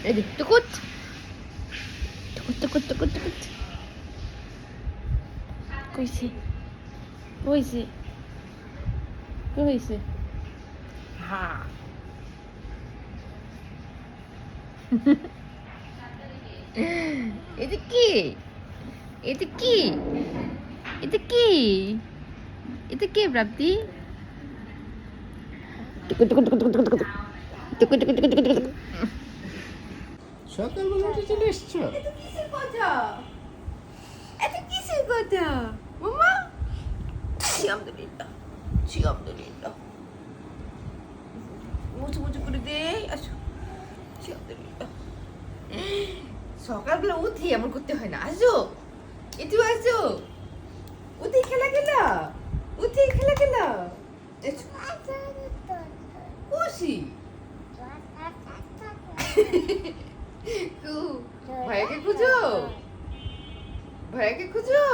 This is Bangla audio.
এদিক টুকুট টুকুট টুকুট টুকুট টুকুট কইছে কইছে কি হয়েছে হ্যাঁ এটা কি এটা কি এটা কি এটা কি প্রাপ্তি টুকু টুকু টুকু টুকু টুকু টুকু টুকু টুকু টুকু টুকু সকালবেলা উঠে চলে এসছো? কিসের কথা? এত কিসের কথা? মামা ছি আলহামদুলিল্লাহ। ছি আলহামদুলিল্লাহ। মুছু মুছু করে দে আসো। ছি আলহামদুলিল্লাহ। সকালবেলা উঠি এমন করতে হয় না। আসো। একটু আসো। উঠে খেলা গেলা উঠে খেলা গেলা এসো খুশি কু ভাইয়াকে খুঁজো। ভাইয়াকে খুঁজো।